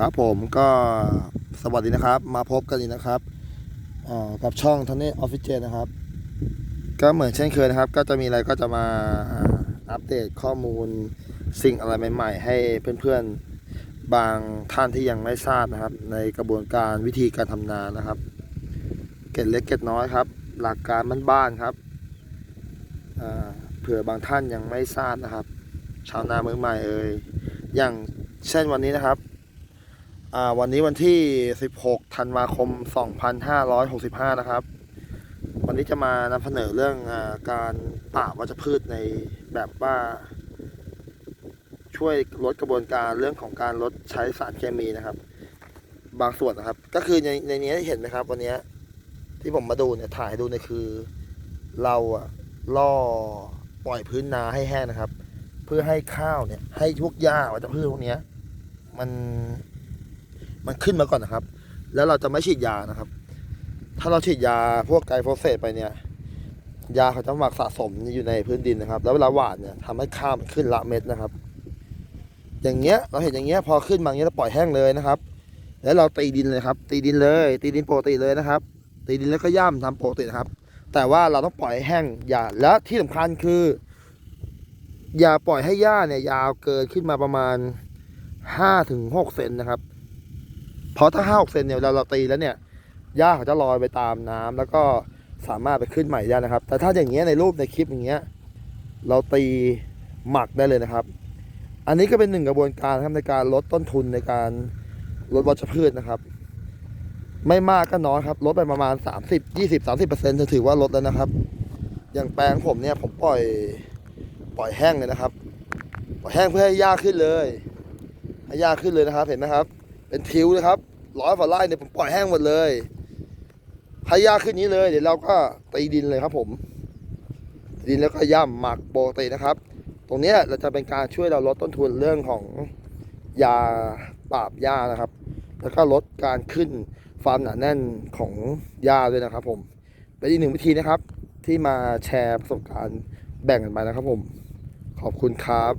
ครับผมก็สวัสดีนะครับ มาพบกันอีกนะครับกับช่องทันนี่ออฟฟิเจนะครับ ก็เหมือนเช่นเคยนะครับ ก็จะมีอะไรก็จะมาอัปเดตข้อมูลสิ่งอะไรใหม่ ๆ ให้เพื่อนๆบางท่านที่ยังไม่ทราบนะครับ ในกระบวนการวิธีการทำนานะครับ เก็ดเล็กเก็ดน้อยครับ หลักการบ้านๆครับเผื่อบางท่านยังไม่ทราบนะครับ ชาวนามือใหม่เอ่ยอย่างเช่นวันนี้นะครับ วันนี้วันที่ 16 ธันวาคม 2565 นะครับ วันนี้จะมานำเสนอเรื่องอการป่าวัชพืชในแบบว่าช่วยลดกระบวนการเรื่องของการลดใช้สารเคมีนะครับ บางส่วนนะครับ ก็คือในในนี้เห็นไหมครับ วันนี้ที่ผมมาดูเนี่ยถ่ายให้ดูเนี่ยคือ เราอะล่อปล่อยพื้นนาให้แห้งนะครับ เพื่อให้ข้าวเนี่ย ให้พวกหญ้าวัชพืชพวกนี้มัน มันขึ้นมาก่อนนะครับ แล้วเราจะไม่ฉีดยานะครับ ถ้าเราฉีดยาพวกไกลโฟเสตไปเนี่ย ยาเขาจะหมักสะสมอยู่ในพื้นดินนะครับ แล้วเวลาหว่านเนี่ยทำให้ข้ามขึ้นละเม็ดนะครับ อย่างเงี้ยเราเห็นอย่างเงี้ยพอขึ้นมาเงี้ยเราปล่อยแห้งเลยนะครับ แล้วเราตีดินเลยครับ ตีดินเลย ตีดินปกติเลยนะครับ ตีดินแล้วก็ย่ำทำปกตินะครับ แต่ว่าเราต้องปล่อยแห้งอย่าและที่สำคัญคือ อย่าปล่อยให้หญ้าเนี่ยยาวเกินขึ้นมาประมาณห้าถึงหกเซนนะครับ เพราะถ้าห้าหกเซนเนี่ยเวลาเราตีแล้วเนี่ยหญ้าเขาจะลอยไปตามน้ำแล้วก็สามารถไปขึ้นใหม่ได้นะครับ แต่ถ้าอย่างเงี้ยในรูปในคลิปอย่างเงี้ยเราตีหมักได้เลยนะครับ อันนี้ก็เป็นหนึ่งกระบวนการครับในการลดต้นทุนในการลดวัชพืชนะครับ ไม่มากก็น้อยครับ ลดไปประมาณ 30 20 30เปอร์เซ็นต์ถือว่าลดแล้วนะครับ อย่างแปลงผมเนี่ยผมปล่อยปล่อยแห้งเลยนะครับ ปล่อยแห้งเพื่อให้หญ้าขึ้นเลย ให้ยากขึ้นเลยนะครับ เห็นไหมครับ เป็นทิวเลยครับร้อยฝ่าไร่เนี่ยผมปล่อยแห้งหมดเลยให้ยากขึ้นนี้เลย เดี๋ยวเราก็ตีดินเลยครับ ผม ดินแล้วก็ย่ำหมักโปกตินะครับ ตรงนี้เราจะเป็นการช่วยเราลดต้นทุนเรื่องของยาปราบหญ้านะครับ แล้วก็ลดการขึ้นความหนาแน่นของหญ้าด้วยนะครับ ผมเป็นอีกหนึ่งวิธีนะครับ ที่มาแชร์ประสบการณ์แบ่งกันไปนะครับ ผม ขอบคุณครับ